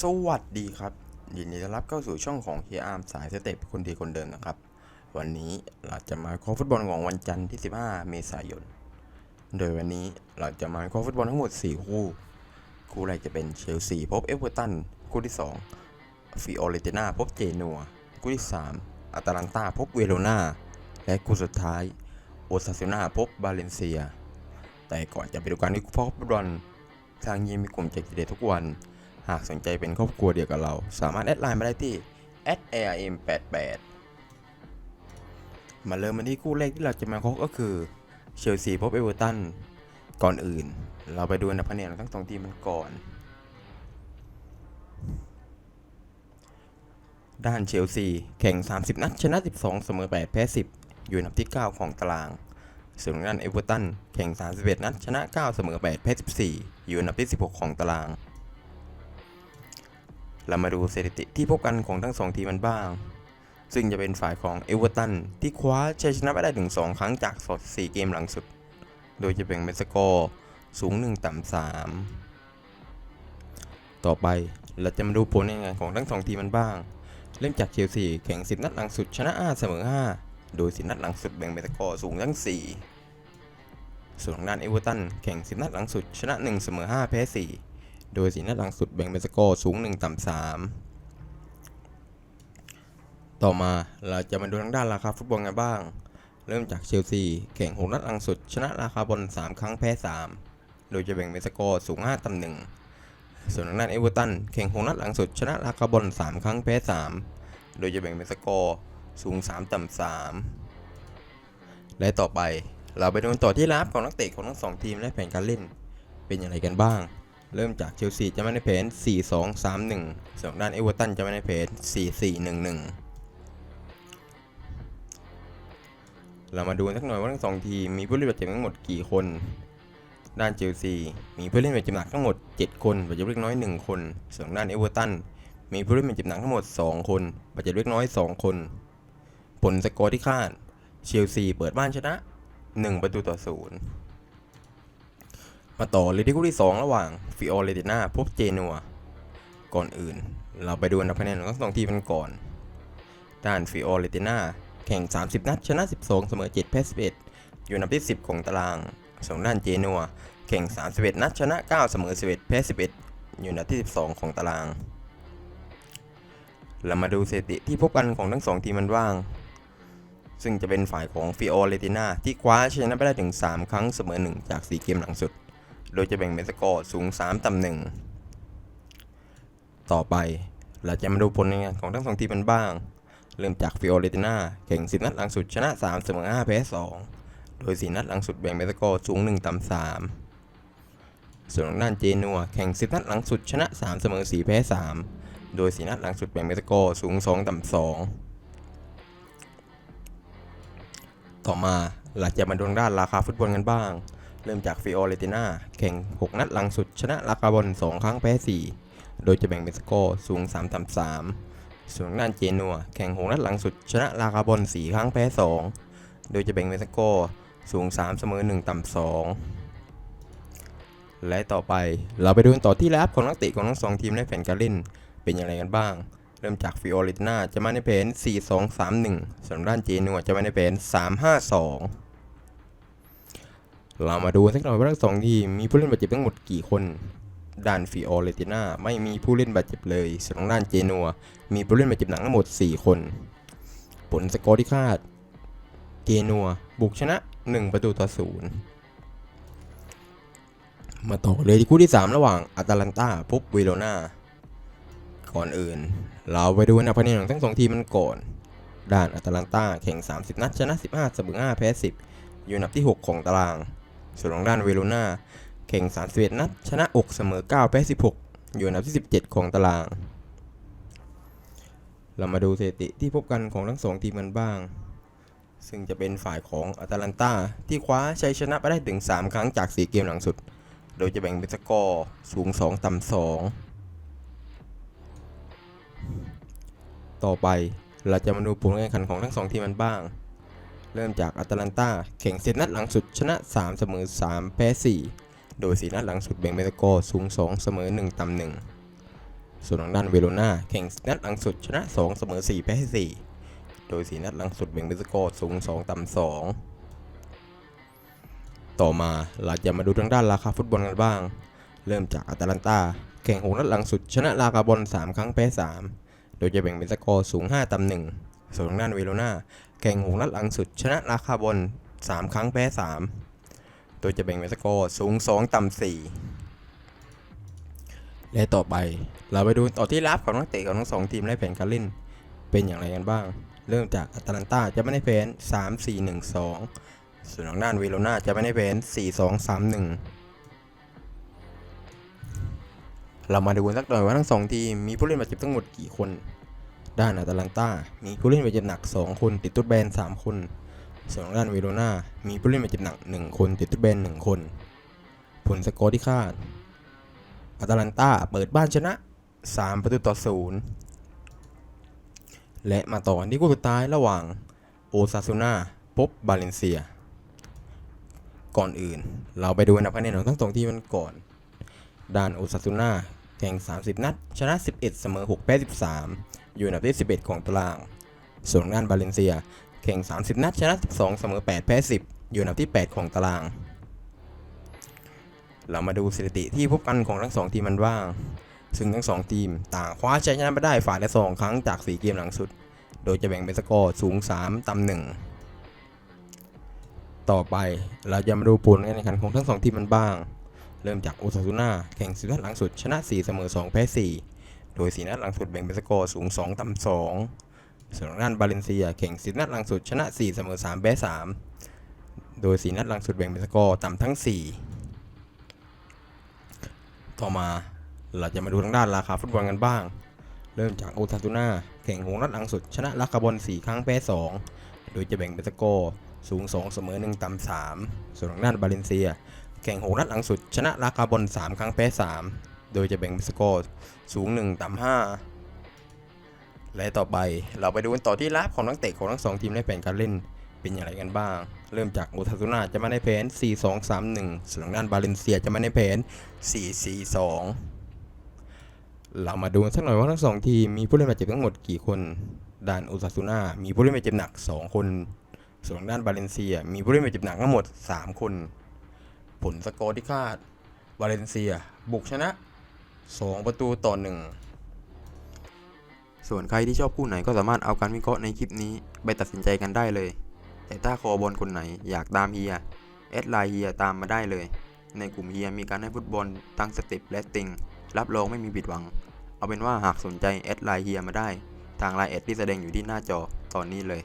สวัสดีครับ ยินดีต้อนรับเข้าสู่ช่องของเฮียอาร์มสายสเต็ปคนดีคนเดิมนะครับ วันนี้เราจะมาคอฟุตบอลของวันจันทร์ที่ 15 เมษายน โดยวันนี้เราจะมาคอฟุตบอลทั้งหมด 4 คู่ คู่แรกจะเป็นเชลซีพบเอเวอร์ตันคู่ที่2ฟิโอเรติน่าพบเจนัวคู่ที่ 3อัตแลนตาพบเวโรนาและคู่สุดท้ายโอซาซูนาพบบาเลนเซีย แต่ก่อนจะไปดูการที่คอฟุตบอลทางยีมมีกลุ่มแจกเด็ดทุกวัน หากสนใจเป็นครอบครัวเดียวกับเรา สามารถแอดไลน์มาได้ที่ @arm88 มาเริ่มกันที่คู่แรกที่เราจะมาคบก็คือเชลซีพบเอเวอร์ตันก่อนอื่น เราไปดูอันดับคะแนนของทั้งสองทีมกันก่อน ด้านเชลซีแข่ง 30 นัดชนะ 12 เสมอ 8 แพ้ 10 อยู่อันดับที่ 9 ของตาราง ส่วนด้านเอเวอร์ตันแข่ง 31 นัดชนะ 9 เสมอ 8 แพ้ 14 อยู่อันดับที่ 16 ของตาราง เรามาดูสถิติที่พบกันของทั้งสองทีมันบ้าง ซึ่งจะเป็นฝ่ายของเอเวอร์ตันที่คว้าชัยชนะไปได้ถึง 2 ครั้งจากสด 4 เกมหลังสุด โดยจะแบ่งเป็นสกอร์สูง 1 ต่ำ 3 ต่อไปเราจะมาดูผลงานของทั้งสองทีมันบ้าง เริ่มจากเชลซีแข่ง10นัดหลังสุดชนะ5เสมอ 5 โดย10นัดหลังสุดแบ่งเป็นสกอร์สูงทั้ง 4 ส่วนด้านเอเวอร์ตันแข่ง10นัดหลังสุดชนะ1เสมอ5แพ้4 โดยสีนัดหลังสุดแบ่งเป็นสกอร์สูง 1 ต่ำ 3 ต่อมาเราจะมาดูทางด้านราคาฟุตบอลกันบ้าง เริ่มจากเชลซีแข่ง 6 นัดหลังสุด ชนะราคาบอล3 ครั้งแพ้ 3 โดยจะแบ่งเป็นสกอร์สูง 5 ต่ำ 1 ส่วนทางด้านเอเวอร์ตันแข่ง 6 นัดหลังสุด ชนะราคาบอล3 ครั้งแพ้ 3 โดยจะแบ่งเป็นสกอร์สูง 3 ต่ำ 3 และต่อไปเราไปดูต่อที่รับของนักเตะของทั้งสองทีมและแผนการเล่นเป็นอย่างไรกันบ้าง เริ่มจากเชลซีจะมาในแผน4-2-3-1ส่วนด้านเอเวอร์ตันจะมาในแผน4-4-1-1เรามาดูสักหน่อยว่าทั้งสองทีมมีผู้เล่นบาดเจ็บทั้งหมดกี่คน ด้านเชลซีมีผู้เล่นบาดเจ็บหนักทั้งหมด 7 คนบาดเจ็บเล็กน้อย 1 คน ส่วนด้านเอเวอร์ตันมีผู้เล่นบาดเจ็บหนักทั้งหมด 2 คนบาดเจ็บเล็กน้อย 2 คน ผลสกอร์ที่คาด เชลซีเปิดบ้านชนะ 1 ประตูต่อศูนย์ มาต่อเลยที่คู่ที่ 2 ระหว่างฟิโอเรติน่าพบเจนัว ก่อนอื่น เราไปดูอันดับคะแนนของทั้งสองทีมกันก่อน ด้านฟิโอเรติน่าแข่ง 30 นัดชนะ 12 เสมอ 7 แพ้ 11 อยู่อันดับที่ 10 ของตารางส่วนด้านเจนัว แข่ง 31 นัดชนะ 9 เสมอ 11 แพ้ 11 อยู่อันดับที่ 12 ของตาราง เรามาดูสถิติที่พบกันของทั้งสองทีมมันบ้าง ซึ่งจะเป็นฝ่ายของฟิโอเรติน่าที่คว้าชนะไปได้ถึง 3 ครั้งเสมอ 1 จาก 4 เกมหลังสุด โดยจะแบ่งเป็นสกอร์สูง 3 ต่ำ1ต่อไปเราจะมาดูผลงานของทั้งสองทีมกันบ้าง เริ่มจากฟิโอเรติน่าแข่ง10นัดหลังสุดชนะ 3 เสมอ5แพ้2โดย4นัดหลังสุดแบ่งเป็นสกอร์สูง 1 ต่ำ3ส่วนทางด้านเจนัวแข่ง10นัดหลังสุดชนะ 3 เสมอ4แพ้3โดย4นัดหลังสุดแบ่งเป็นสกอร์สูง 2 ต่ำ2 ต่อมาเราจะมาดูด้านราคาฟุตบอลกันบ้าง เริ่มจากฟิโอเรติน่าแข่ง 6 นัดหลังสุด ชนะราคาบอล2 ครั้งแพ้ 4 โดยจะแบ่งเป็นสกอร์สูง3ต่ำ3ส่วนด้านเจนัวแข่ง 6 นัดหลังสุด ชนะราคาบอล4 ครั้งแพ้ 2 โดยจะแบ่งเป็นสกอร์สูง 3 เสมอ 1 ต่ำ 2 และต่อไปเราไปดูกันต่อที่แลบของนักเตะของทั้งสองทีมและแผนการเล่นเป็นอย่างไรกันบ้าง เริ่มจากฟิโอเรติน่าจะมาในแผน 4-2-3-1 ส่วนด้านเจนัวจะมาในแผน 3-5-2 เรามาดูสักหน่อยว่าทั้งสองทีมมีผู้เล่นบาดเจ็บทั้งหมดกี่คนด้านฟิโอเรติน่าไม่มีผู้เล่นบาดเจ็บเลยส่วนด้านเจนัวมีผู้เล่นบาดเจ็บหนักทั้งหมด 4 คน ผลสกอร์ที่คาด เจนัวบุกชนะ 1 ประตูต่อศูนย์มาต่อเลยที่คู่ที่ 3 ระหว่างอาตาลันตาพบเวโรนาก่อนอื่น เราไปดูอันดับคะแนนของทั้งสองทีมมันก่อน ด้านอาตาลันตาแข่ง 30 นัดชนะ 15 เสมอ5แพ้ 10 อยู่อันดับที่ 6 ของตาราง ส่วนของด้านเวโรนาแข่ง 31 นัด ชนะ 6 เสมอ 9 แพ้ 16 อยู่อันดับที่ 17 ของตาราง เรามาดูสถิติที่พบกันของทั้งสองทีมกันบ้าง ซึ่งจะเป็นฝ่ายของอาตาลันตาที่คว้าชัยชนะไปได้ถึง 3 ครั้งจาก 4 เกมหลังสุด โดยจะแบ่งเป็นสกอร์สูง 2 ต่ำ 2 ต่อไปเราจะมาดูผลการแข่งขันของทั้งสองทีมมันบ้าง เริ่มจากอาตแลนตาแข่งเซตนัดหลังสุดชนะ 3 เสมอ 3 แพ้ 4 โดย4นัดหลังสุดแบ่งเป็นสกอร์สูง 2 เสมอ 1 ต่ำ1ส่วนทางด้านเวโรนาแข่งนัดหลังสุดชนะ 2 เสมอ 4 แพ้ 4 โดย4นัดหลังสุดแบ่งเป็นสกอร์สูง 2 ต่ำ2 ต่อมาเราจะมาดูทางด้านราคาฟุตบอลกันบ้าง เริ่มจากอาตาลันตาแข่งหกนัดหลังสุดชนะลากาบอล3 ครั้งแพ้ 3 โดยจะแบ่งเป็นสกอร์สูง 5 ต่ำ1ส่วนทางด้านเวโรนา แข่งหกนัดหลังสุด ชนะลาคาบอล3ครั้งแพ้ 3 โดยจะแบ่งเป็นสกอร์สูง 2 ต่ำ4และต่อไปเราไปดูต่อที่รับของนักเตะของทั้งสองทีมและแผนการเล่น เป็นอย่างไรกันบ้าง เริ่มจากอาตาลันตาจะไม่ได้แพ้น3 4 1 2 ส่วนทางด้านเวโรนาจะไม่ได้แพ้น4 2 3 1เรามาดูกันสักหน่อยว่าทั้งสองทีมมีผู้เล่นบาดเจ็บทั้งหมดกี่คน ด้านอาตาลันตามีผู้เล่นบาดเจ็บหนัก 2 คน ติดตุ๊ดแบน 3 คน ส่วนด้านเวโรนามีผู้เล่นบาดเจ็บหนัก 1 คน ติดตุ๊ดแบน 1 คน ผลสกอร์ที่คาดอาตาลันตาเปิดบ้านชนะ 3 ประตูต่อ 0 และมาต่อกันที่คู่สุดท้ายระหว่างโอซาซูนาพบบาเลนเซีย ก่อนอื่น เราไปดูอันดับคะแนนของทั้งสองทีมกันก่อน ด้านโอซาซูนา แข่ง30 นัด ชนะ 11 เสมอ 6 แพ้ 13 อยู่อันดับที่ 11 ของตาราง ส่วนด้านบาเลนเซีย แข่ง 30 นัด ชนะ 12 เสมอ 8 แพ้ 10 อยู่อันดับที่ 8 ของตาราง เรามาดูสถิติที่พบกันของทั้งสองทีมมันบ้าง ซึ่งทั้งสองทีมต่างคว้าชัยชนะมาได้ฝ่ายละสองครั้งจาก 4 เกมหลังสุด โดยจะแบ่งเป็นสกอร์สูง 3 ต่ำ1 ต่อไปเราจะมาดูผลการแข่งขันของทั้งสองทีมมันบ้าง เริ่มจากโอซาซูน่าแข่ง10นัดหลังสุดชนะ 4 เสมอ 2 แพ้ 4 โดย 4 นัดหลังสุดแบ่งเป็นสกอร์สูง 2 ต่ำ 2 ส่วนทางด้านบาเลนเซียแข่ง10นัดหลังสุดชนะ 4 เสมอ 3 แพ้ 3 โดย 4 นัดหลังสุดแบ่งเป็นสกอร์ต่ำทั้ง 4 ต่อมาเราจะมาดูทางด้านราคาฟุตบอลกันบ้าง เริ่มจากโอซาซูน่าแข่งหกนัดหลังสุดชนะลาคาบอล4ครั้งแพ้ 2 โดยจะแบ่งเป็นสกอร์สูง 2 เสมอ 1 ต่ำ 3 ส่วนทางด้านบาเลนเซีย แข่งหกนัดหลังสุด ชนะลาคาบอล3 ครั้งแพ้3 โดยจะแบ่งสกอร์สูง 1 ต่ำ5 และต่อไปเราไปดูกันต่อที่ลับของนักเตะของทั้งสองทีมในแผนการเล่นเป็นอย่างไรกันบ้าง เริ่มจากโอซาซูน่าจะมาในแผน 4 2 3 1 ส่วนทางด้านบาเลนเซียจะมาในแผน 4 4 2 เรามาดูสักหน่อยว่าทั้งสองทีมมีผู้เล่นบาดเจ็บทั้งหมดกี่คน ด้านโอซาซูน่ามีผู้เล่นบาดเจ็บหนัก 2 คน ส่วนทางด้านบาเลนเซีย มีผู้เล่นบาดเจ็บหนักทั้งหมด 3 คน ผลสกอร์ที่คาดบาเลนเซีย บุกชนะ 2 ประตูต่อ 1 ส่วนใครที่ชอบคู่ไหนก็สามารถเอาการวิเคราะห์ในคลิปนี้ไปตัดสินใจกันได้เลย แต่ถ้าคอบอลคนไหนอยากตามเฮียแอดไลน์เฮียตามมาได้เลย ในกลุ่มเฮียมีการให้ฟุตบอลทั้งสเต็ปและติง รับรองไม่มีผิดหวัง เอาเป็นว่าหากสนใจแอดไลน์เฮียมาได้ ทางไลน์แอดที่แสดงอยู่ที่หน้าจอตอนนี้เลย